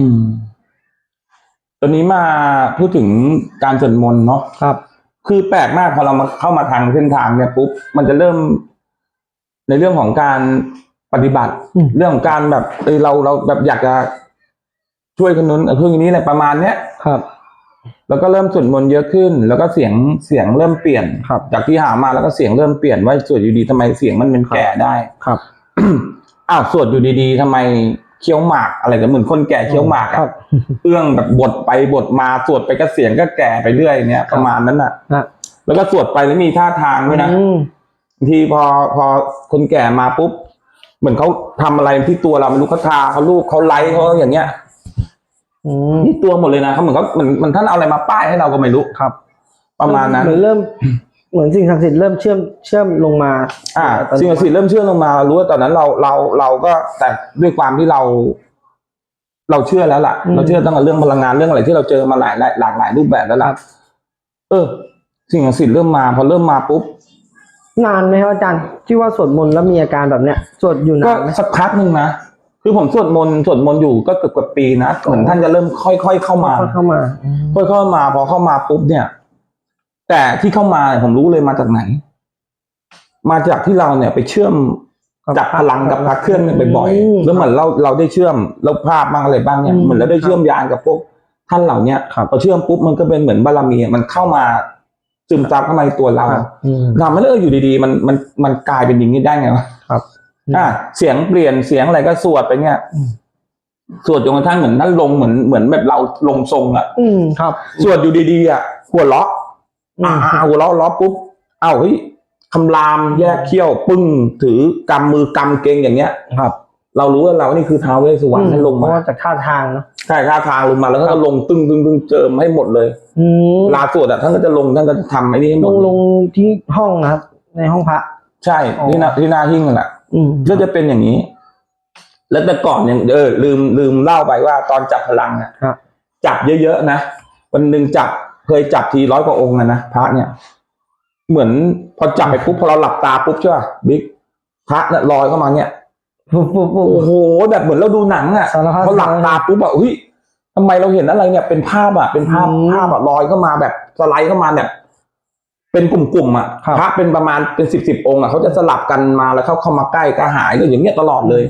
อืม ตอนนี้มาพูดถึงการสวดมนต์เนาะครับ คือแปลกมากพอเรามาเข้ามาทางเส้นทางเนี่ยปุ๊บมันจะเริ่ม ในเรื่องของการปฏิบัติอืมเรื่องของการแบบเออเราเราแบบอยากจะช่วยคนนู้นเออเพื่อนคนนี้อะไรประมาณเนี้ยครับ แล้วก็เริ่มสวดมนต์เยอะขึ้น แล้วก็เสียงเสียงเริ่มเปลี่ยนครับ จากที่หามาแล้วก็เสียงเริ่มเปลี่ยนว่าสวดอยู่ดีทำไมเสียงมันเป็นแก่ได้ครับอ้าวสวดอยู่ดีๆทำไม เคี้ยวหมากอะไรกันเหมือนคนแก่เคี้ยวหมากอะครับ เอื้องแบบบทไปบทมาสวดไปก็เสียงก็แก่ไปเรื่อยเนี่ยประมาณนั้นน่ะนะแล้วก็สวดไปแล้วมีท่าทางด้วยนะอืมบางทีพอพอคนแก่มาปุ๊บ เหมือนเขาทำอะไรที่ตัวเราไม่รู้เขาทาเขาลูบเขาไล่เขาอย่างเงี้ย อืมที่ตัวหมดเลยนะเขาเหมือนเขาเหมือนมันท่านเอาอะไรมาป้ายให้เราก็ไม่รู้ครับ ประมาณนั้น เหมือนเริ่ม เหมือนสิ่งศักดิ์สิทธิ์เริ่มเชื่อมเชื่อมลงมาอ่าตอนนี้สิ่งศักดิ์สิทธิ์เริ่มเชื่อลงมารู้ว่าตอนนั้นเราเราเราก็แต่ด้วยความที่เรา เราเชื่อแล้วล่ะ เราเชื่อตั้งแต่เรื่องพลังงานเรื่องอะไรที่เราเจอมาหลายหลายหลากหลายรูปแบบแล้วล่ะเออ สิ่งศักดิ์สิทธิ์เริ่มมาพอเริ่มมาปุ๊บนานไหมครับอาจารย์ที่ว่าสวดมนต์แล้วมีอาการแบบเนี้ยสวดอยู่ก็นานไหมสักพักหนึ่งนะคือผมสวดมนต์สวดมนต์อยู่ก็เกือบกว่าปีนะเหมือนท่านจะเริ่มค่อยๆเข้ามาค่อยเข้ามาอืมค่อยเข้ามา พอเข้ามาปุ๊บเนี่ย แต่ที่เข้ามาผมรู้เลยมาจากไหน มาจากที่เราเนี่ยไปเชื่อมจับพลังกับพระเครื่องเนี่ยบ่อยๆแล้วเหมือนเราเราได้เชื่อมแล้วภาพบ้างอะไรบ้างเนี่ยเหมือนเราได้เชื่อมยานกับพวกท่านเหล่าเนี้ยพอเชื่อมปุ๊บมันก็เป็นเหมือนบารมีอะมันเข้ามาซึมซับเข้ามาในตัวเราครับอืมทำให้เอออยู่ดีๆ มันมันมันกลายเป็นอย่างนี้ได้ไงวะครับอ่าเสียงเปลี่ยนเสียงอะไรก็สวดไปเนี่ยอืมสวดจนกระทั่งเหมือนท่านลงเหมือนเหมือนแบบเราลงทรงอะอืมครับสวดอยู่ดีๆอะหัวเราะ อือ่ามอ่าหัวเราะล้อปุ๊บเอ้าเฮ้ยคำรามแยกเขี้ยวปึ้งถือกำมือกำเกงอย่างเงี้ยครับ เรารู้ว่าเรานี่คือท้าวเวสสุวรรณท่านลงเพมาราะว่าจากท่าทางเนาะ ใช่ท่าทางลงมาแล้วก็ลงตึ้งตึ้งตึ้งเจิมให้หมดเลยอืมลาสวดอะท่านก็จะลงท่านก็จะทำไอ้นี่ให้หมลดงลงที่ห้องนะครับ ในห้องพระ ใช่อ๋อที่หน้าที่หน้าหิ้งนั่นแหละ อืมก็จะเป็นอย่างนี้ แล้วแต่ก่อนยังเออลืมลืมเล่าไปว่าตอนจับพลังอะครับ จับเยอะๆนะวันหนึ่งจับ เคยจับทีร้อยกว่าองค์อะนะพระเนี่ย เหมือนพอจับไปปุ๊บพอเราหลับตาปุ๊บใช่ป่ะบิ๊กพระเนี่ยลอยเข้ามาเนี่ยปุ๊บปุ๊บปุ๊บโอ้โห แบบเหมือนเราดูหนังอะสารพัด พอหลับตาปุ๊บแบบเฮ้ยทำไมเราเห็นอะไรเนี่ยเป็นภาพอะเป็นภาพอืมภาพแบบลอยเข้ามาแบบสไลด์เข้ามาแบบเป็นกลุ่มๆอะครับ พระเป็นประมาณเป็นสิบสิบองค์อะเขาจะสลับกันมาแล้วเขาเข้ามาใกล้ก็หายก็อย่างเงี้ยตลอดเลย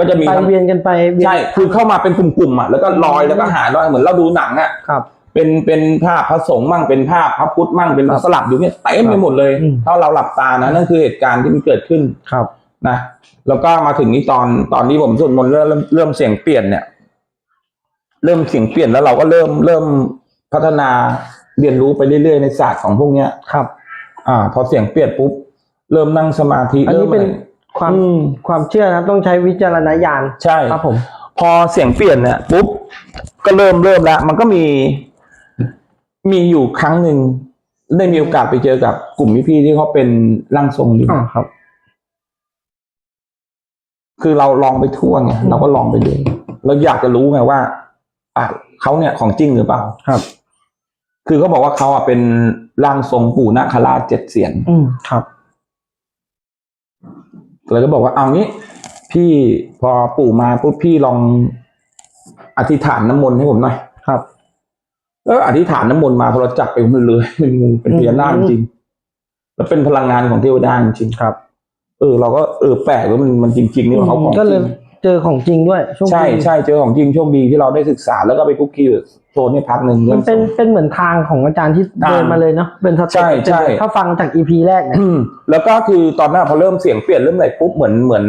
ก็จะมีไปเวียนกันไปเวียนใช่ คือเข้ามาเป็นกลุ่มๆอะ แล้วก็ลอยแล้วก็หายลอยเหมือนเราดูหนังอะ ครับ เป็นเป็นภาพพระสงฆ์มั่งเป็นภาพพระพุทธมั่งเป็นครับสลับอยู่เนี่ยเต็มไปหมดเลยอืมถ้าเราหลับตานะนั่นคือเหตุการณ์ที่มันเกิดขึ้นครับนะแล้วก็มาถึงนี้ตอนตอนนี้ผมสวดมนต์เริ่มเริ่มเริ่มเสียงเปลี่ยนเนี่ย เริ่มเสียงเปลี่ยนแล้วเราก็เริ่มเริ่มพัฒนาเรียนรู้ไปเรื่อยๆในศาสตร์ของพวกเนี้ยครับ อ่า พอเสียงเปลี่ยนปุ๊บเริ่มนั่งสมาธิอันนี้ริ่มเป็นอะไรความอืมความเชื่อนะครับต้องใช้วิจารณญาณใช่ครับผม พอเสียงเปลี่ยนเนี่ยปุ๊บก็เริ่มเริ่มแล้วมันก็มี มีอยู่ครั้งหนึ่งได้มีโอกาสไปเจอกับกลุ่มพี่ๆที่เขาเป็นร่างทรงอยู่อ่าครับ คือเราลองไปทั่วไงเราก็ลองไปเลยเราอยากจะรู้ไงว่า อะเขาเนี่ยของจริงหรือเปล่า ครับ คือเขาบอกว่าเขาอะเป็นร่างทรงปู่นาคราชเจ็ดเสียนอืมครับเลยก็บอกว่าเอางี้ พี่พอปู่มาปุ๊บพี่ลองอธิษฐานน้ำมนต์ให้ผมหน่อย ครับ แล้วอธิษฐานน้ำมนต์มาพอเราจับไปมันเลยเป็นงูเป็นพญานาคจริงๆแล้วเป็นพลังงานของเทวดาจริงครับๆเออ เราก็เออแปลกว่ามันมันจริง ๆ นี่ว่าเขาของจก็เลริยงเจอของจริงด้วยช่วงใช่ปีใช่เจอของจริงโชคดีที่เราได้ศึกษาแล้วก็ไปคุกคีอยู่โซนนี้พักหนึ่งมันเป็นเป็นเหมือนทางของอาจารย์ที่ทางเดินมาเลยเนาะเป็นสเต็ปใช่ใช่ถ้าฟังจากอีพีแรกเนี่ยอืมแล้วก็คือตอนนั้นพอเริ่มเสียงเปลี่ยนเริ่มอะไรปุ๊บเหมือนเหมือน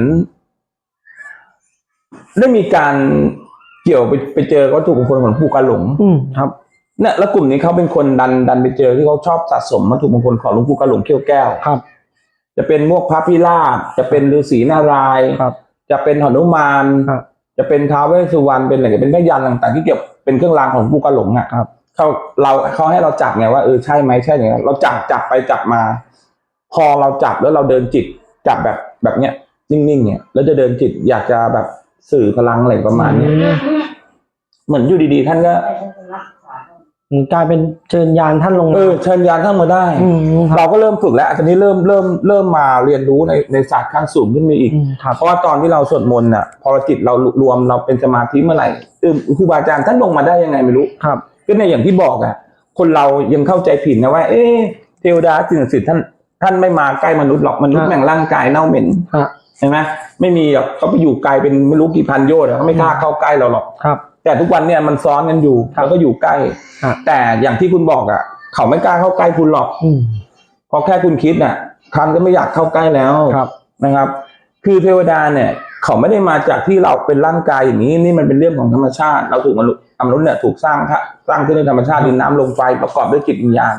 ได้มีการเกี่ยวไปไปเจอวัตถุมงคลของปู่กาหลงอืมครับ เนี่ยแล้วกลุ่มนี้เขาเป็นคนดันดันไปเจอที่เขาชอบสะสมวัตถุมงคลของหลวงปู่กาหลงเขี้ยวแก้วครับ จะเป็นมวกพระพิราบจะเป็นฤาษีนารายณ์ครับ จะเป็นหนุมานครับ จะเป็นท้าวเวสสุวรรณเป็นอะไรเป็นพยันต่างๆที่เกี่ยวเป็นเครื่องรางของปู่กาหลงอะครับเขาเราเขาให้เราจับไงว่าเออใช่ไหมใช่อย่างเงี้ยเราจับจับไปจับมา พอเราจับแล้วเราเดินจิตจับแบบแบบเนี้ยนิ่งๆเนี่ยแล้วจะเดินจิตอยากจะแบบสื่อพลังอะไรประมาณเนี้ยเหมือนอยู่ดีๆ ท่านก็อืม กลายเป็นเชิญยานท่านลงเอมาอเชิญยานเข้ามาได้ อืมครับ เราก็เริ่มฝึกแล้วตอนนี้เริ่มเริ่มเริ่มมาเรียนรู้ในในศาสตร์ขั้นสูงขึ้นมาอีก อืมครับ เพราะว่าตอนที่เราสวดมนต์น่ะพอจิตเรารวมเราเป็นสมาธิเมื่อไหร่เออครูบาอาจารย์ท่านลงมาได้ยังไงไม่รู้ ครับ ก็ในยอย่างที่บอกอะคนเรายังเข้าใจผิดนะว่า เอ๊ะเทวดาสิ่งศักดิ์สิทธิ์ท่านท่านไม่มาใกล้มนุษย์หรอกมนุษย์ฮะ แม่งร่างกายเน่าเหม็นฮะใช่ไหมไม่มีหรอกเขาไปอยู่ไกลเป็นไม่รู้กี่พันโยชน์อะเขาไม่กล้าเข้าใกล้เราหรอก ครับ แต่ทุกวันเนี่ยมันซ้อนกันอยู่ครับแล้วก็อยู่ใกล้ฮะแต่อย่างที่คุณบอกอะเขาไม่กล้าเข้าใกล้คุณหรอกอืมเพราะแค่คุณคิดน่ะท่านก็ไม่อยากเข้าใกล้แล้วครับนะครับ คือเทวดาเนี่ย เขาไม่ได้มาจากที่เราเป็นร่างกายอย่างนี้ นี่มันเป็นเรื่องของธรรมชาติ เราถูกมนุษย์มนุษย์เนี่ยถูกสร้างค่ะสร้างขึ้นในธรรมชาติดินน้ำลมไฟประกอบด้วยจิตวิญญาณ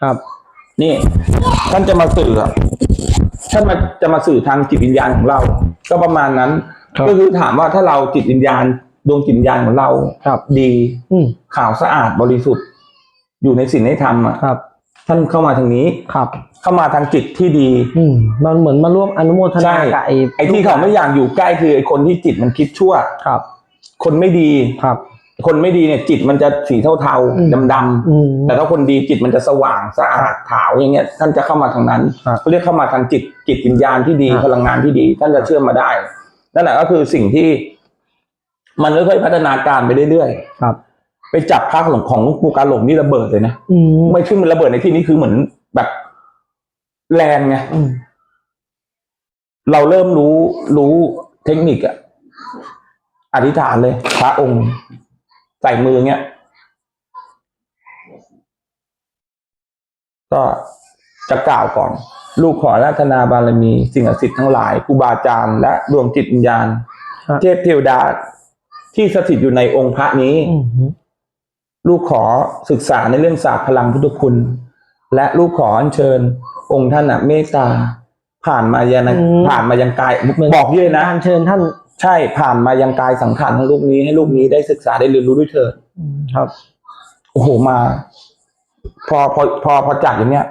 ครับ นี่ท่านจะมาสื่ออะท่านมาจะมาสื่อทางจิตวิญญาณของเรา ก็ประมาณนั้นครับก็คือถามว่าถ้าเราจิตวิญญาณ ดวงจิตวิญญาณของเราครับ ดีอืมขาวสะอาดบริสุทธิ์ อยู่ในศีลในธรรมอะครับ ท่านเข้ามาทางนี้ ครับ เข้ามาทางจิตที่ดี อืมมันเหมือนมาร่วมอนุโมทใช่นากับไอ้ไอ้ที่เขาไม่อยากอยู่ใกล้คือไอ้คนที่จิตมันคิดชั่ว ครับ คนไม่ดี ครับ คนไม่ดีเนี่ย จิตมันจะสีเทาอืม ๆดำอืม ๆแต่ถ้าคนดีจิตมันจะสว่างสะอาดขาวอย่างเงี้ย ท่านจะเข้ามาทางนั้นครับเขาเรียกเข้ามาทางจิตจิตวิญญาณที่ดีครับพลังงานที่ดี ท่านจะเชื่อมมาได้นั่นแหละก็คือสิ่งที่ มันค่อยๆพัฒนาการไปเรื่อยครับๆไปจับพระของของหลวงปู่กาหลงนี่ระเบิดเลยนะอืมไม่ใช่มันระเบิดในที่นี้คือเหมือนแบบแรงไงอืมเราเริ่มรู้รู้เทคนิคอะอธิษฐานเลย พระองค์ ใส่มือเงี้ย ก็จะกล่าวก่อน ลูกขออาราธนาบารมี สิ่งศักดิ์สิทธิ์ทั้งหลายครูบาอาจารย์และดวงจิตวิญญาณครับเทพเทวดา ที่สถิตอยู่ในองค์พระนี้อืมลูกขอศึกษาในเรื่องศาสตร์พลังพุทธคุณ และลูกขออัญเชิญ องค์ท่านอะเมตตา ผ่านมายังผ่านมายังกายบอกเยอะนะการเชิญท่านใช่ผ่านมายังกายสังขารของลูกนี้ให้ลูกนี้ได้ศึกษาได้เรียนรู้ด้วยเถิดอืมครับโอ้โหมา พอพอพอพอจัดอย่างเนี้ย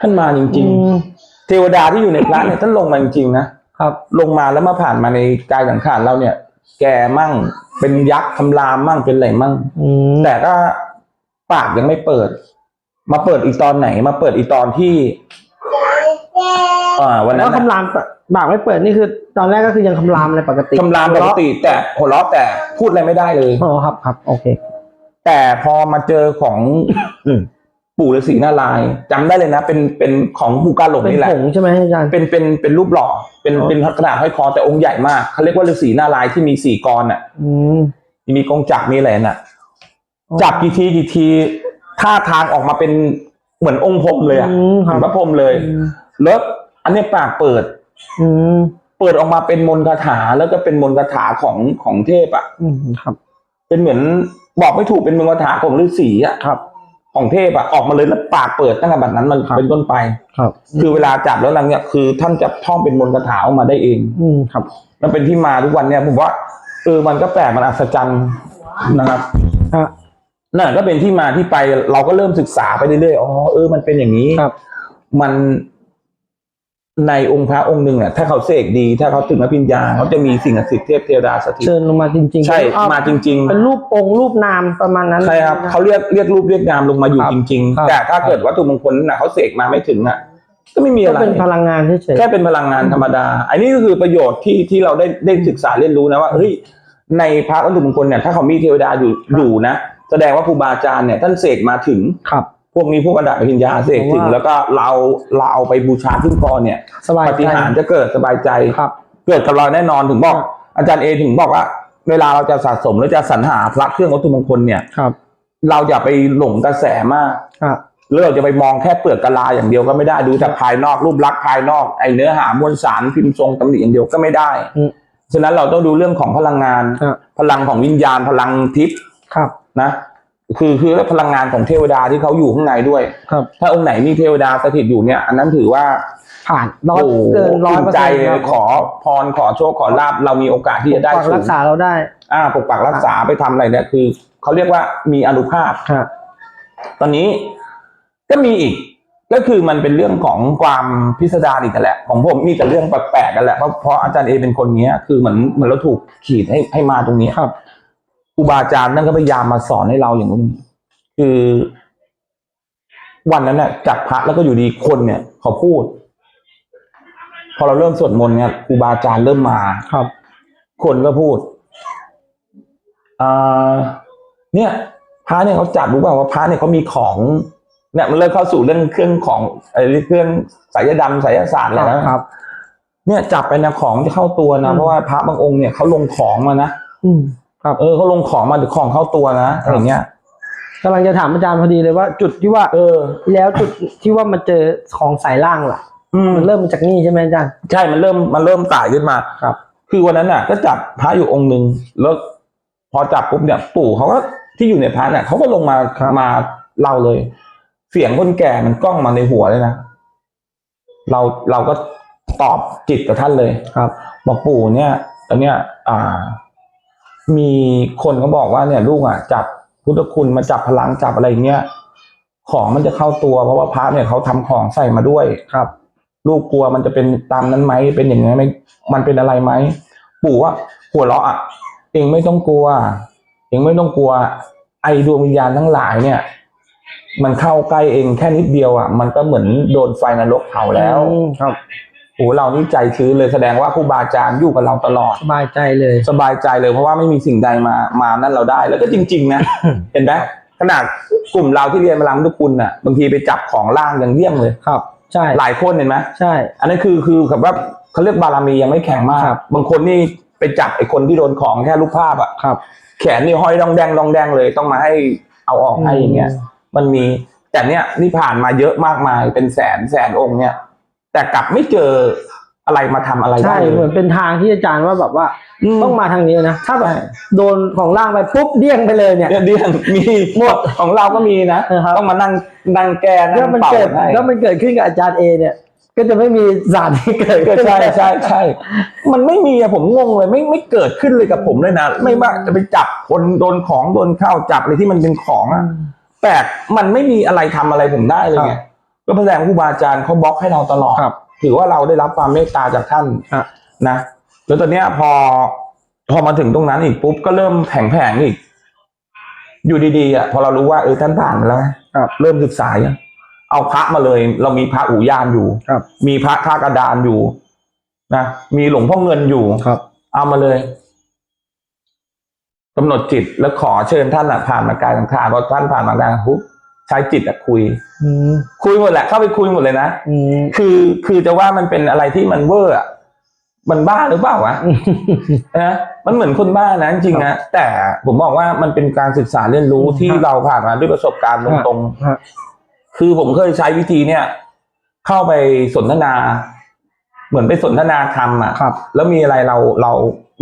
ท่านมาจริงอืมๆเทวดาที่อยู่ในพระเนี่ยท่านลงมาจริงๆนะครับ ลงมาแล้วมาผ่านมาในกายสังขารเราเนี่ย แกมั่ง เป็นยักษ์คำรามมั่งเป็นอะไรมั่งอืมแต่ก็ปากยังไม่เปิด มาเปิดอีกตอนไหน มาเปิดอีกตอนที่อ่าวันนั้แล้วนน่ะคำรามปากไม่เปิดนี่คือ ตอนแรกก็คือยังคำรามอะไรปกติคำรามปกติ แต่หัวเราะแต่พูดอะไรไม่ได้เลยอ๋อครับครับ โอเค แต่พอมาเจอของ ปู่ฤาษีนารายณ์จำได้เลยนะ เป็นเป็นของปู่กาหลงเป็นนี่แหละ ผงใช่ไหมอาจารย์ เป็นเป็นเป็นรูปหล่อเป็นอ๋อ เป็นกระดาษห้อยคอแต่องค์ใหญ่มากเขาเรียกว่าฤาษีนารายณ์ที่มีสี่กรอะ อืมมีกงจักรมีอะไรน่ะ อ๋อจับกี่ทีกี่ทีท่าทางออกมาเป็นเหมือนองค์พรหมเลยอะอืมเหคมืรัอบนพระพรหมเลย อืมแล้วอันเนี้ยปากเปิด อืมเปิดออกมาเป็นมนต์คาถาแล้วก็เป็นมนต์คาถาของของเทพอะ อืมครับ เป็นเหมือนบอกไม่ถูกเป็นมนต์คาถาของฤาษีอะครับ ของเทพอะออกมาเลยแล้วปากเปิดตั้งแต่บัดนั้นมันครับเป็นต้นไปครับ คือเวลาจับแล้วนั้นเนี่ยคือท่านจะท่องเป็นมนต์คาถาออกมาได้เอง อืมครับมันเป็นที่มาทุกวันเนี่ยผมว่าเออมันก็แปลกมันอัศจรรย์นะครับฮะนั่นก็เป็นที่มาที่ไปเราก็เริ่มศึกษาไปเรื่อยๆอ๋อเออมันเป็นอย่างนี้ครับ มัน ในองค์พระองค์หนึ่งอะถ้าเขาเสกดี ถ้าเขาถึงอภิญญาเขาจะมีสิ่งศักดิ์สิทธิ์เทพเทวดาสถิต เชิญลงมาจริงๆใช่อ้อมาจริงเป็นรูปองค์รูปนามประมาณนั้นๆใช่ครับเขาเรียกเรียกรูปเรียกนามลงมาอยู่ครับจริง ครับ ๆ แต่ถ้าเกิดวัตถุมงคลน่ะเขาเสกมาไม่ถึงอะ ก็ไม่มีก็อะไร เป็นพลังงานเฉยๆ แค่เป็นพลังงานธรรมดา อันนี้ก็คือประโยชน์ที่ที่เราได้ได้ศึกษาเรียนรู้นะว่าเฮ้ยในพระวัตถุมงคลเนี่ยถ้าเขามีเทวดาอยู่อยู่นะ แสดงว่าครูบาอาจารย์เนี่ยท่านเสกมาถึง ครับ พวกนี้พวกกระดาษปริญญาเสกถึงผมว่าแล้วก็เราเราเอาไปบูชาขึ้นคอเนี่ยสบายปใจฏิหารย์จะเกิดสบายใจ ครับ เกิดกับเราแน่นอนถึงบอกครับอาจารย์เอถึงบอกว่า เวลาเราจะสะสมหรือจะสรรหาพระเครื่องวัตถุมงคลเนี่ย ครับเราอย่าไปหลงกระแสมากครับหรือเราจะไปมองแค่เปลือกกะลาอย่างเดียวก็ไม่ได้ดูจากภายนอกรูปลักษณ์ภายนอกไอเนื้อหามวลสารพิมพ์ทรงตำหนิอย่างเดียวก็ไม่ได้อืมฉะนั้นเราต้องดูเรื่องของพลังงานครับพลังของวิญญาณพลังทิพย์ครับ นะ คือคือพลังงานของเทวดาที่เขาอยู่ข้างในด้วย ครับ ถ้าองค์ไหนมีเทวดาสถิตอยู่เนี่ย อันนั้นถือว่าผ่านร้อยโอ้โหเกินร้อยภูเปอมิร์ใจเซ็นต์ครับขอพรขอโชคขอลาบเรามีโอกาสที่จะได้ปกปักสูรังกษาเราได้อ่าปกปักรักษาไปทำอะไรเนี่ยคือเขาเรียกว่ามีอนุภาพ ครับ ตอนนี้ก็มีอีกก็คือมันเป็นเรื่องของความพิสดารอีกนั่นแหละ ของผมมีแต่เรื่องแปลกๆกันแหละเพราะเพราะอาจารย์เอเป็นคนเนี้ย คือเหมือนเหมือนเราถูกขีดให้ให้มาตรงนี้ครับค รูบาอาจารย์นั่นก็พยายามมาสอนให้เราอย่างนู้นคือ วันนั้นเนี่ยจับพระแล้วก็อยู่ดีคนเนี่ยเขาพูด พอเราเริ่มสวดมนต์เนี่ยครูบาอาจารย์เริ่มมาครับ คนก็พูดอ่าเนี่ยพระเนี่ยเขาจับรู้เปล่าว่าพระเนี่ยเขามีของเนี่ยมันเริ่มเข้าสู่เรื่องเครื่องของไอ้เครื่องสายดำสายศาสตร์อะไรนะครับ เนี่ยจับไปนะของจะเข้าตัวนะอืมเพราะว่าพระบางองค์เนี่ยเขาลงของมานะอืม ครับ เออเขาลงของมาหรือของเข้าตัวนะอะไรเงี้ยกำลังจะถามอาจารย์พอดีเลยว่าจุดที่ว่า เออ แล้วจุดที่ว่ามาเจอของสายล่างล่ะอืมมันเริ่มมาจากนี่ใช่ไหมอาจารย์ใช่มันเริ่มมันเริ่มต่ายขึ้นมาครับ คือวันนั้นน่ะ ก็จับพระอยู่องค์หนึ่งแล้วพอจับปุ๊บเนี่ย ปู่เขาก็ที่อยู่ในพระเนี่ยเขาก็ลงมาครับมาเล่าเลย เสียงคนแก่มันกล้องมาในหัวเลยนะเราเราก็ตอบจิตกับท่านเลยครับบอกปู่เนี่ยตอนเนี้ย อ่า มีคนเขาบอกว่าเนี่ยลูกอะจับพุทธคุณมาจับพลังจับอะไรเงี้ยของมันจะเข้าตัวเพราะว่าพระเนี่ยเขาทำของใส่มาด้วยครับ ลูกกลัวมันจะเป็นตามนั้นไหมเป็นอย่างนี้ไหมมันเป็นอะไรไหมปู่ว่าหัวเราะอะเองไม่ต้องกลัว เองไม่ต้องกลัว ไอ้ดวงวิญญาณทั้งหลายเนี่ย มันเข้าใกล้เองแค่นิดเดียวอะ มันก็เหมือนโดนไฟนรกเผาแล้วอืมครับ โอ้เรานี่ใจชื้นเลยแสดงว่าครูบาอาจารย์อยู่กับเราตลอด สบายใจเลย สบายใจเลยเพราะว่าไม่มีสิ่งใดมามานั่นเราได้ แล้วก็จริง ๆ นะ เห็นไหมขนาดกลุ่มเราที่เรียนพลังพุทธคุณน่ะบางทีไปจับของล่างยังเลี่ยงเลยครับ ใช่หลายคนเห็นไหมใช่ อันนั้นคือคือแบบว่าเขาเรียกบารมียังไม่แข็งมากครับบางคนนี่ไปจับไอ้คนที่โดนของแค่รูปภาพอะครับ แขนนี่ห้อยดองแดงดองแดงเลยต้องมาให้เอาออกให้อย่างเงี้ยมันมีแต่เนี้ยนี่ผ่านมาเยอะมากมายเป็นแสนแสนองค์เนี่ย แต่กลับไม่เจออะไรมาทำอะไรใช่ได้เหมือนเป็นทางที่อาจารย์ว่าแบบว่าต้องมาทางนี้นะถ้าแบบใช่โดนของล่างไปปุ๊บเดี้ยงไปเลยเนี่ย เนี่ยเดียนมีหมดของเราก็มีนะเออครับ ต้องมานั่งนั่งแก้นั่ถ้างมันเป่าเกิดให้ถ้ามันเกิดขึ้นกับอาจารย์เอเนี่ย ก็จะไม่มีสารที่เกิดก็ขึ้น ใช่ใช่ใช่ มันไม่มีอะผมงงเลยไม่ไม่เกิดขึ้นเลยกับผมเลยนะ ไม่ว่าจะไปจับคนโดนของโดนข้าวจับอะไรที่มันเป็นของอะแปลกมันไม่มีอะไรทำอะไรผมได้เลยไง ก็แสดงว่าครูบาอาจารย์เขาบล็อกให้เราตลอดครับ ถือว่าเราได้รับความเมตตาจากท่านครับนะแล้วตอนเนี้ยพอพอมาถึงตรงนั้นอีกปุ๊บก็เริ่มแผงแผงๆอีก อยู่ดีๆอะพอเรารู้ว่าเออท่านผ่านมาแล้วครับ เริ่มศึกษายังเอาพระมาเลย เรามีพระอู่ยานอยู่ ครับ มีพระท่ากระดานอยู่นะมีหลวงพ่อเงินอยู่ ครับ เอามาเลยกำหนดจิตแล้วขอเชิญท่านอะผ่านมากายสังขารพอท่านผ่านมากายปุ๊บ ใช้จิตอะคุย อืมคุยหมดแหละเข้าไปคุยหมดเลยนะอืมคือคือจะว่ามันเป็นอะไรที่มันเวอร์อะมันบ้าหรือเปล่าวะนะมันเหมือนคนบ้านะจริงๆนะแต่ผมบอกว่ามันเป็นการศึกษาเรียนรู้ที่ครับเราผ่านมาด้วยประสบการณ์ตรงๆฮะคือผมเคยใช้วิธีเนี่ย เข้าไปสนทนา เหมือนไปสนทนาธรรมอะครับ แล้วมีอะไรเราเรา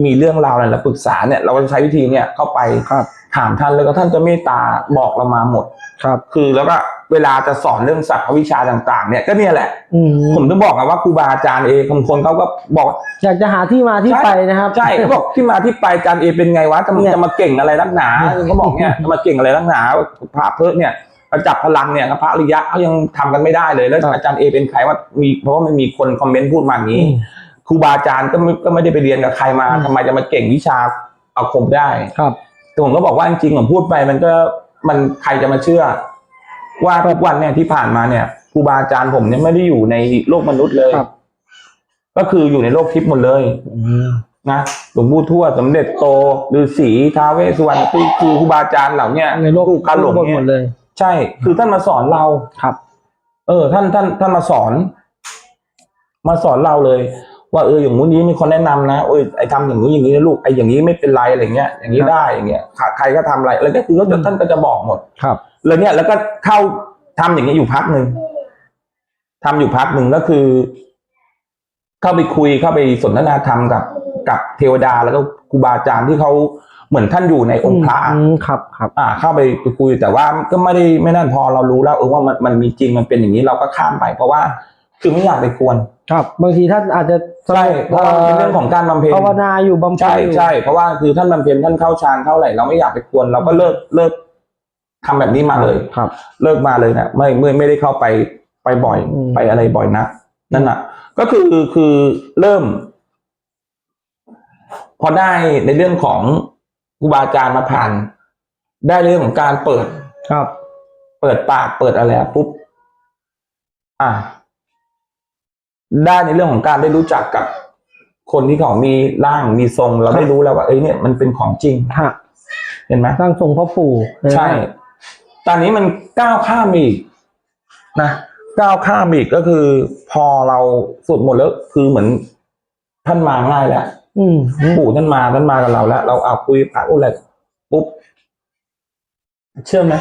มีเรื่องราวอะไรเราปรึกษาเนี่ย เราก็จะใช้วิธีเนี่ยเข้าไปครับ ถามท่านแล้วก็ท่านจะเมตตาบอกเรามาหมด ครับ คือแล้วก็เวลาจะสอนเรื่องศัพท์วิชาต่าง ๆ เนี่ยก็เนี่ยแหละ อืมผมถึงบอกไงว่าครูบาอาจารย์เองบางคนเขาก็บอกว่า อยากจะหาที่มาที่ไปนะครับ ใช่เขาบอกที่มาที่ไปอาจารย์เอเป็นไงวะจะมาเนี่ยจะมาเก่งอะไรนักหนาเขาบอกเนี่ยจะมาเก่งอะไรนักหนาพระเพิ่เนี่ยมาจับพลังเนี่ยพระอริยะเขายังทำกันไม่ได้เลยแล้วอาจารย์เอเป็นใครว่ามีเพราะว่ามันมีคนคอมเมนต์พูดมาอย่างนี้ครูบาอาจารย์ก็ไม่ก็ไม่ได้ไปเรียนกับใครมาอืม ทำไมจะมาเก่งวิชาอาคมได้ ครับ แต่ผมก็บอกว่าจริงๆผมพูดไปมันก็มันใครจะมาเชื่อ ว่าทุกวันเนี่ยที่ผ่านมาเนี่ยครูบาอาจารย์ผมเนี่ยไม่ได้อยู่ในโลกมนุษย์เลยครับ ก็คืออยู่ในโลกทิพย์หมดเลยอืมนะหลวงปู่ทวดสมเด็จโตฤาษีท้าวเวสสุวรรณคือคือครูบาอาจารย์เหล่าเนี้ยในโลกการหลงทุกคนเนี่หมยดเลย ใช่ คือท่านมาสอนเราครับ เออ ท่านท่านท่านมาสอน มาสอนเราเลย ว่าเอออย่างงู้นนี้มีคนแนะนำนะโอ้ยไอ้ทำอย่างนี้อย่างนี้นะลูกไอ้อย่างนี้ไม่เป็นไรอะไรเงี้ยอย่างนี้ครับได้อย่างเงี้ยใครใครก็ทำอะไรแล้วก็คือก็จะท่านก็จะบอกหมดครับ แล้วเนี่ยแล้วก็เข้าทำอย่างนี้ยอยู่พักหนึ่งทำอยู่พักหนึ่งก็คือ เข้าไปคุยเข้าไปสนทนาธรรมกับกับเทวดาแล้วก็ครูบาอาจารย์ที่เขาเหมือนท่านอยู่ในองค์พระอืมครับครับอ่า เข้าไปคุยแต่ว่าก็ไม่ได้ไม่นั่นพอเรารู้แล้วเออว่ามันมันมีจริงมันเป็นอย่างนี้เราก็ข้ามไป เพราะว่า คือไม่อยากไปกวนครับ บางทีท่านอาจจะใช่เพราะว่ามันเป็นเรื่องของการบำเพ็ญภาวนาอยู่บำเพ็ญใช่อยู่ใช่เพราะว่าคือท่านบำเพ็ญท่านเข้าฌานเข้าอะไรเราไม่อยากไปกวนเราก็เลิกเลิกทำแบบนี้มาเลยครับ เลิกมาเลยนะไม่ไม่ไม่ได้เข้าไปไปบ่อยอืม ไปอะไรบ่อยนะนั่นน่ะ ก็คือคือเริ่ม พอได้ในเรื่องของครูบาอาจารย์มาผ่าน ได้เรื่องของการเปิด ครับ เปิดปากเปิดอะไรปุ๊บ อ่า ได้ในเรื่องของการได้รู้จักกับคนที่เขามีร่างมีทรงเราได้รู้แล้วว่าเอ้ยเนี่ยมันเป็นของจริงฮะเห็นไหมร่างทรงพ่อปู่เลยนะใช่ ตอนนี้มันก้าวข้ามอีกนะก้าวข้ามอีกก็คือ พอเราสวดมนต์แล้วคือเหมือนท่านมาง่ายแล้วอืมอืมปู่ท่านมาท่านมากับเราแล้ว เราเอาคุยพระอะไรปุ๊บเชื่อไหม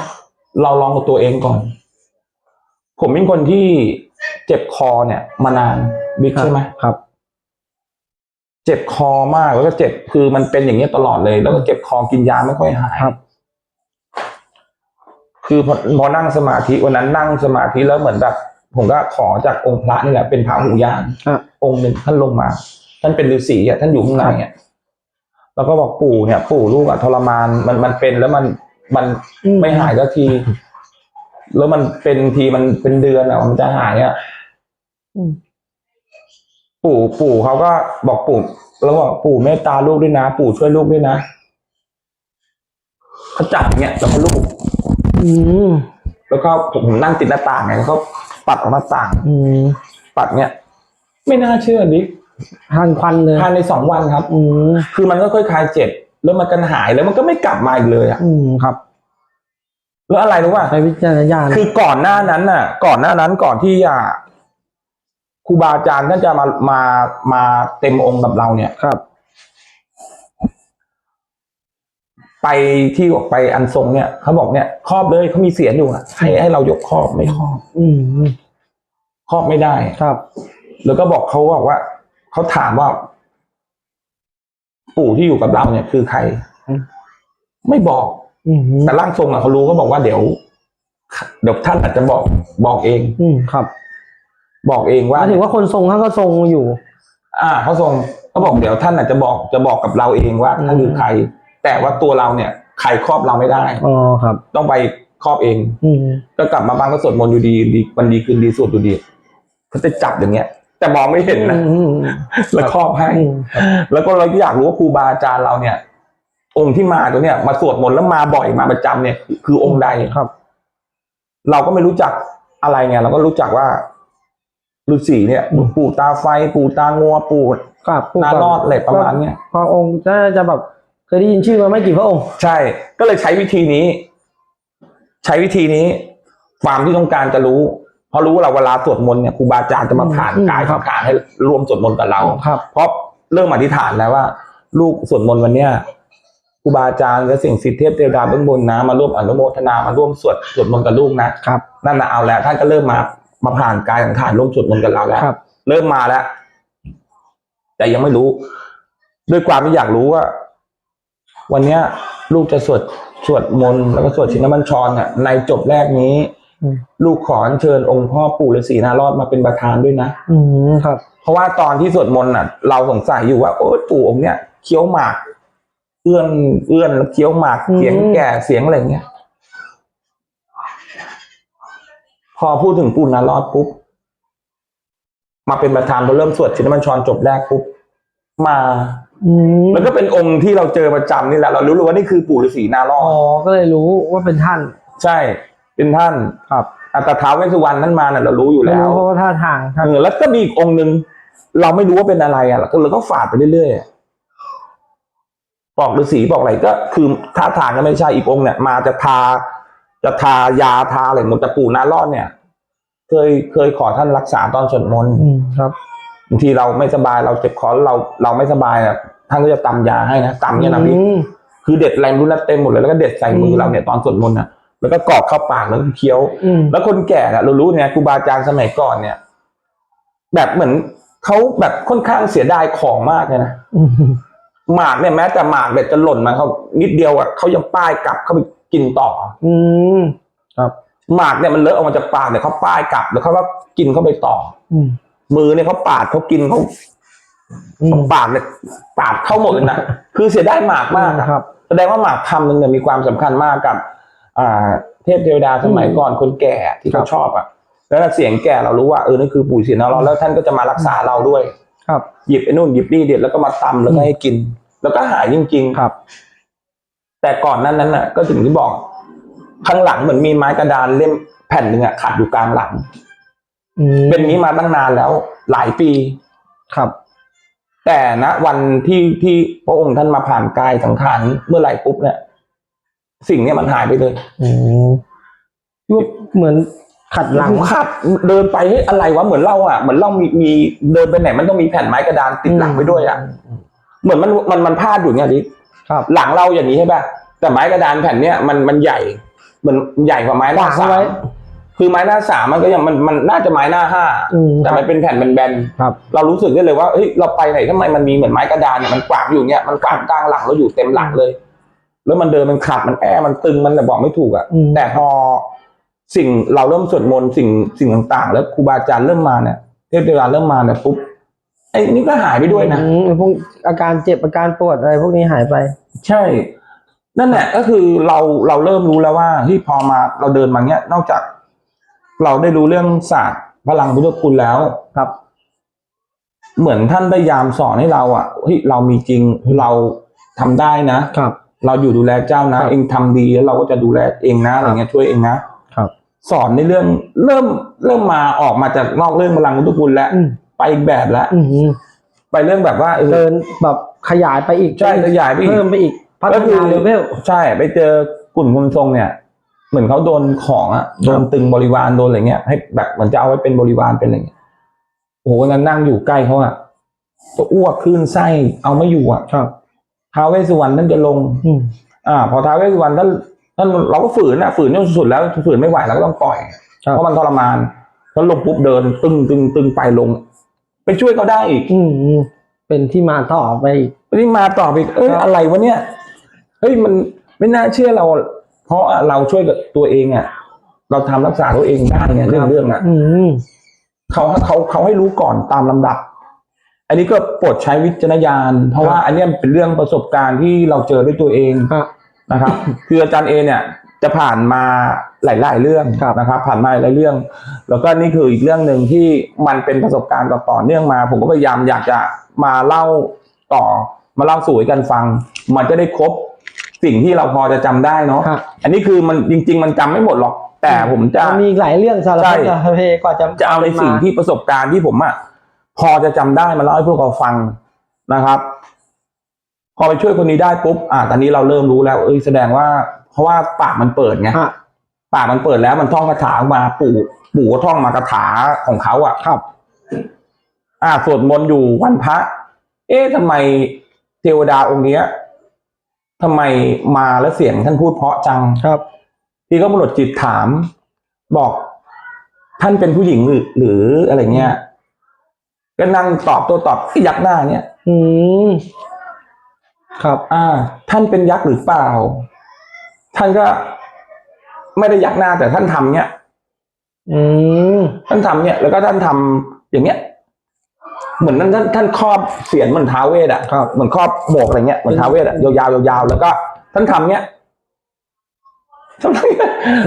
เราลองกับตัวเองก่อน ผมเป็นคนที่ เจ็บคอเนี่ย มานานบิ๊กใช่ไหมครับ เจ็บคอมากแล้วก็เจ็บคือมันเป็นอย่างเงี้ยตลอดเลย แล้วก็เจ็บคอกินยาไม่ค่อยหายครับ คือพอพอนั่งสมาธิวันนั้นนั่งสมาธิแล้วเหมือนแบบผมก็ขอจากองค์พระนี่แหละเป็นพระหูยานอะองค์หนึ่งท่านลงมา ท่านเป็นฤาษีอะท่านอยู่ข้างในอะแล้วก็บอกปู่เนี่ย ปู่ลูกอะทรมานมันมันเป็นแล้วมันมันอืมไม่หายสักที แล้วมันเป็นทีมันเป็นเดือนอะ มันจะหายอะอืมปู่ปู่เขาก็บอกปู่แล้วบอกปู่เมตตาลูกด้วยนะ ปู่ช่วยลูกด้วยนะเขาจับเนี่ยแล้วเขาลูกอืมแล้วก็ผมผมนั่งติดหน้าต่างไงแล้วก็ปัดออกหน้าต่าง อืมปัดเนี่ย ไม่น่าเชื่อดิทานควันเลยภายในสองวันครับ อืมคือมันก็ค่อยคลายเจ็บแล้วมันกันหายแล้วมันก็ไม่กลับมาอีกเลยอะ อืมครับ แล้วอะไรรู้ป่ะใช้วิจารณญาณคือก่อนหน้านั้นน่ะ ก่อนหน้านั้นก่อนที่จะครูบาอาจารย์ท่านจะมามามาเต็มองค์กับเราเนี่ยครับ ไปที่บอกไปอันทรงเนี่ยเขาบอกเนี่ยครอบเลยเขามีเสียงอยู่อะให้ให้เรายกครอบไม่ครอบ อืมอืมครอบไม่ได้ครับ แล้วก็บอกเขาบอกว่าเขาถามว่า ปู่ที่อยู่กับเราเนี่ยคือใครอืมไม่บอกอืม แต่ร่างทรงอะเขารู้เขาบอกว่าเดี๋ยวเดี๋ยวท่านอาจจะบอกบอกเอง อืมครับ บอกเองหว่ามายถึงว่าคนทรงท่านก็ทรงอยู่ อ่าเขาทรงเขาบอกเดี๋ยวท่านอาจจะบอกจะบอกกับเราเองว่าอืมท่านคือใคร แต่ว่าตัวเราเนี่ยใครครอบเราไม่ได้อ๋อครับ ต้องไปครอบเอง อืมก็กลับมาบ้านก็สวดมนต์อยู่ดีดีวันดีคืนดีสวดอยู่ดีเขาจะจับอย่างเงี้ย แต่มองไม่เห็นนะอืมแล้วครอบให้อืมแล้วก็เราก็อยากรู้ว่าครูบาอาจารย์เราเนี่ย องค์ที่มาตัวเนี่ยมาสวดมนต์แล้วมาบ่อยมาประจำเนี่ยคือองค์ใดครับ เราก็ไม่รู้จักอะไรไงเราก็รู้จักว่าฤาษีเนี่ยอืมปู่ตาไฟ ปู่ตางัวปู่กับนารอดอะไรประมาณเนี้ยพระองค์จะจะแบบเคยได้ยินชื่อมาไม่กี่พระองค์ ใช่ ก็เลยใช้วิธีนี้ ใช้วิธีนี้ ความที่ต้องการจะรู้เพราะรู้ว่าเราเวลาสวดมนต์เนี่ยครูบาอาจารย์จะมาผ่านอืมกายครับสังขารให้รวมสวดมนต์กับเราครับเพราะเริ่มอธิษฐานแล้วว่า ลูกสวดมนต์วันเนี้ย ครูบาอาจารย์และสิ่งศิษย์เทพเทวดาเบื้องบนนะมาร่วมอนุโมทนามาร่วมสวดสวดมนต์กับลูกนะครับนั่นนะเอาแล้วท่านก็เริ่มมามาผ่านกายสังขารร่วมสวดมนต์กับเราแล้วครับ เริ่มมาแล้ว แต่ยังไม่รู้ ด้วยความที่อยากรู้ว่า วันเนี้ย ลูกจะสวดสวดมนต์แล้วก็สวดชินบัญชรน่ะ ในจบแรกนี้อืมลูกขออัญเชิญองค์พ่อปู่ฤาษีนารอดมาเป็นประธานด้วยนะ อืมครับ เพราะว่าตอนที่สวดมนต์น่ะ เราสงสัยอยู่ว่าโอ้ยปู่องค์เนี้ยเคี้ยวหมาก เอื้อนเอื้อนแล้วเคี้ยวหมากอืมเสียงแก่เสียงอะไรเงี้ย พอพูดถึงปู่นารอดปุ๊บ มาเป็นประธานพอเริ่มสวดชินบัญชรจบแรกปุ๊บ มาอืมแล้วก็เป็นองค์ที่เราเจอประจำนี่แหละเรารู้เลยว่านี่คือปู่ฤาษีนารออ๋ดอก็เลยรู้ว่าเป็นท่าน ใช่ เป็นท่านครับอัตถาเวสสุวรรณท่านมาเนี่ยเรารู้อยู่แล้วเพราะว่าท่าทางท่านเออแล้วก็มีอีกองค์หนึ่งเราไม่รู้ว่าเป็นอะไรอะเราก็เราก็ฝาดไปเรื่อยๆ บอกฤาษีบอกอะไรก็คือท่าทางก็ไม่ใช่อีกองค์เนี่ย มาจะทา จะทายาทาอะไรหมดแต่ปู่นารอดเนี่ย เคยเคยขอท่านรักษาตอนสวดมนต์อืมครับบางทีเราไม่สบายเราเจ็บคอแล้วเราเราไม่สบายอะท่านก็จะตำยาให้นะตำเนี่ยนะพี่อืมคือเด็ดแรงรุ่นละเต็มหมดเลยแล้วก็เด็ดใส่มือเราเนี่ยตอนสวดมนต์อะแล้วก็กรอกเข้าปากแล้วก็เคี้ยวอืมแล้วคนแก่น่ะเรารู้เนี่ยครูบาอาจารย์สมัยก่อนเนี่ย แบบเหมือนเขาแบบค่อนข้างเสียดายของมากเลยนะอืม หมากเนี่ยแม้แต่หมากเนี่ยจะหล่นมาเขานิดเดียวอะเขายังป้ายกลับเข้าไปกินต่อ อืมครับ หมากเนี่ยมันเลอะออกมาจากปากเนี่ยเขาป้ายกลับแล้วเขาก็กินเข้าไปต่อ อืมมือเนี่ยเขาปาดเขากินเขาอืมปากเนี่ยปาดเข้าหมดเลยนะคือเสียดายหมากมากอะครับ แสดงว่าหมากคำหนึ่งเนี่ยมีความสำคัญมากกับ อ่า เทพเทวดาสมัยก่อนคนแก่ที่ครัเขาบชอบอะแล้วเสียงแก่เรารู้ว่าเออนั่นคือปู่ศรีนารอดแล้วท่านก็จะมารักษาเราด้วย ครับหยิบไอ้นู่นหยิบนี่เด็ดแล้วก็มาตำแล้วก็ให้กิน แล้วก็หายจริงๆครับ แต่ก่อนนั้นนั้นน่ะ ก็ถึงที่บอก ข้างหลังเหมือนมีไม้กระดานเล่มแผ่นหนึ่งอะขัดอยู่กลางหลังอืมเป็นอย่างนี้มาตั้งนานแล้วหลายปีครับ แต่ณวันที่ที่พระองค์ท่านมาผ่านกายสังขารเมื่อไหร่ปุ๊บเนี่ยสิ่งเนี้ยมันหายไปเลยอืมว่าเหมือน ขัดหลังขัดเดินไปเฮ้ยอะไรวะเหมือนเราอะเหมือนเรามีมีเดินไปไหนมันต้องมีแผ่นไม้กระดานติดหลังไปด้วยอะเหมือนมันมันมันพาดอยู่เนี่ยดิครับ หลังเราอย่างนี้ใช่ป่ะแต่ไม้กระดานแผ่นเนี้ยมันมันใหญ่มันใหญ่กว่าไม้หน้าขวางสาไว้มคือไม้หน้าสามมันก็ยังมันมันน่าจะไม้หน้าห้าอืมแต่มันเป็นแผ่นแบนๆครับเรารู้สึกได้เลยว่าเฮ้ยเราไปไหนทำไมมันมีเหมือนไม้กระดานเนี่ยมันกวางอยู่เนี่ยมันกวางกลางหลังเราอยู่เต็มหลังเลย แล้วมันเดินมันขัดมันแอมันตึงมันแบบบอกไม่ถูกอะ่ะอืมแต่พอ สิ่งเราเริ่มสวดมนต์สิ่งสิ่งต่างๆ แล้วครูบาอาจารย์เริ่มมาเนี่ยเทพเทวดาเริ่มมาเนี่ยปุ๊บไอ้นี่ก็หายไปด้วยนะอืมพวกอาการเจ็บอาการปวดอะไรพวกนี้หายไป ใช่ นั่นแหละก็คือเราเราเริ่มรู้แล้วว่าที่พอมาเราเดินมาเนี้ยนอกจาก เราได้รู้เรื่องศาสตร์พลังพุทธคุณแล้วครับ เหมือนท่านพยายามสอนให้เราอะเฮ้ยเรามีจริงเราทำได้นะ ครับ เราอยู่ดูแลเจ้านะ ครับเองทำดีแล้วเราก็จะดูแลเองนะอะไรเงี้ยช่วยเองนะครับ สอนในเรื่องเริ่มเริ่มมาออกมาจากนอกเรื่องพลังพุทธคุณแล้วอืม ไปอีกแบบแล้ว อืมไปเรื่องแบบว่าเออ เดินแบบขยายไปอีกใช่ขยายไปอีก เพิ่มไปอีกพัฒก็คือนาเลเวล ใช่ไปเจอกลุ่มคนทรงเนี่ย เหมือนเขาโดนของอะโดนตึงบริวารโดนอะไรเงี้ยให้แบบเหมือนจะเอาไว้เป็นบริวารเป็นอะไรเงี้ยโอ้โหวันนั้นนั่งอยู่ใกล้เขาอะจะอ้วกคลื่นไส้เอาไม่อยู่อะครับ ท้าวเวสสุวรรณท่านจะลง อืมอ่า พอท้าวเวสสุวรรณท่าน ท่านเราก็ฝืนอะฝืนจนสุดแล้วฝืนไม่ไหวเราก็ต้องปล่อยครับเพราะมันทรมานแล้วลงปุ๊บเดิน ตึงตึงตึงไปลง ไปช่วยเขาได้อีก อืมอืมเป็นที่มาต่อไปอีกนี่มาต่อไปอีกเอ้ยครับอะไรวะเนี่ยเฮ้ยมันไม่น่าเชื่อเรา เพราะเราช่วยกับตัวเองอะ เราทำรักษาตัวเองได้ไงเรื่องเรื่องอะอืมเขาเขาเขาให้รู้ก่อนตามลำดับ อันนี้ก็โปรดใช้วิจารณญาณเพราะว่าอันเนี้ยเป็นเรื่องประสบการณ์ที่เราเจอด้วยตัวเองฮะ นะครับ คืออาจารย์เอเนี่ยจะผ่านมาหลาย ๆ เรื่องครับนะครับ ผ่านมาหลายๆเรื่อง แล้วก็นี่คืออีกเรื่องหนึ่งที่มันเป็นประสบการณ์ต่อต่อเนื่องมา ผมก็พยายามอยากจะมาเล่าต่อมาเล่าสู่ให้กันฟัง มันจะได้ครบสิ่งที่เราพอจะจำได้เนาะฮะอันนี้คือมันจริง ๆ มันจำไม่หมดหรอก แต่ผมจะมันมีอีกหลายเรื่องสารใช่พัดสารเพกว่าจะจะเอาในสิ่งที่ประสบการณ์ที่ผมอะพอจะจำได้มาเล่าให้พวกเราฟังนะครับ พอไปช่วยคนนี้ได้ปุ๊บอะตอนนี้เราเริ่มรู้แล้ว เอ้ยแสดงว่า เพราะว่าปากมันเปิดไงฮะปากมันเปิดแล้วมันท่องคาถาออกมาปู่ปู่ก็ท่องมาคาถาของเขาอะครับ อ่าสวดมนต์อยู่วันพระ เอ๊ะทำไมเทวดาองค์เนี้ยทำไมมาแล้วเสียงท่านพูดเพราะจังครับพี่ก็มรดจิตถามบอกท่านเป็นผู้หญิงหรือหรืออะไรเงี้ยก็นั่งตอบตัวตอบที่ยักหน้าเนี่ย อืม ครับ อ่า ท่านเป็นยักษ์หรือเปล่า ท่านก็ไม่ได้ยักหน้าแต่ท่านทำเนี่ยอืมท่านทำเนี่ย แล้วก็ท่านทำอย่างเงี้ย เหมือนนั้นท่านท่านครอบเสียนเหมือนท้าวเวสอะครับเหมือนครอบหมวกอะไรเงี้ยเหมือนท้าวเวสอะยาวๆยาวๆแล้วก็ ท่านทำเนี้ย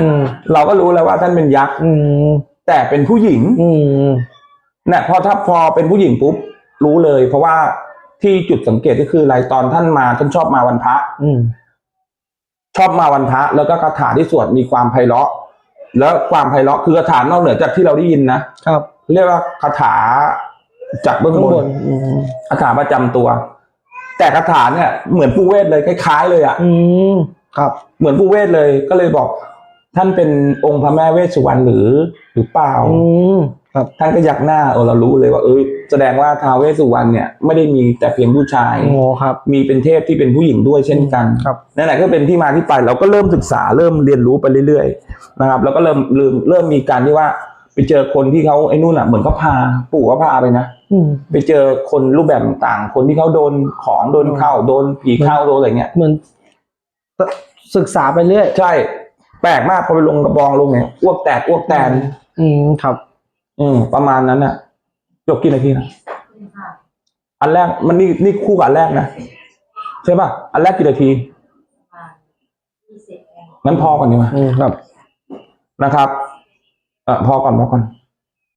อืมเราก็รู้แล้วว่าท่านเป็นยักษ์อืมแต่เป็นผู้หญิงอืมเนี่ยพอถ้าพอเป็นผู้หญิงปุ๊บรู้เลย เพราะว่า ที่จุดสังเกตก็คืออะไรตอนท่านมาท่านชอบมาวันพระอืมชอบมาวันพระแล้วก็คาถาที่สวดมีความไพเราะ แล้วความไพเราะคือคาถานอกเหนือจากที่เราได้ยินนะครับ เรียกว่าคาถาจากเบื้องข้างบบนนอืมคาถาประจำตัว แต่คาถาเนี่ยเหมือนปูเวศเลยคล้ายๆเลยอะ อืมครับเหมือนปูเวศเลยก็เลยบอก ท่านเป็นองค์พระแม่เวสสุวรรณหรือหรือเปล่า อืม ครับท่านก็ยักหน้าเออเรารู้เลยว่าเออแสดงว่าท้าวเวสสุวรรณเนี่ยไม่ได้มีแต่เพียงผู้ชายโอ้ครับ มีเป็นเทพที่เป็นผู้หญิงด้วยเช่นกันครับนั่นแหละก็เป็นที่มาที่ไปเราก็เริ่มศึกษาเริ่มเรียนรู้ไปเรื่อยๆนะครับ แล้วก็เริ่มเริ่มเริ่มมีการที่ว่าไปเจอคนที่เขาไอ้นู่นอะเหมือนเขาพาปู่เขาพาไปนะอืมไปเจอคนรูปแบบต่างๆคนที่เขาโดนของโดนเข้าโดนผีเข้าโดนอะไรเงี้ยเหมือนศึกษาไปเรื่อยใช่ แปลกมากพอไปลงกระบองลงเนี่ยอ้วกแตกอ้วกแตน อืมครับ อืมประมาณนั้นน่ะจบกี่นาทีนะอันแรกมันนี่นี่คู่กับอันแรกนะใช่ป่ะอันแรกกี่นาทีงั้นพอก่อนดีกว่าอืมครับ นะครับ เออพอก่อนพอก่อน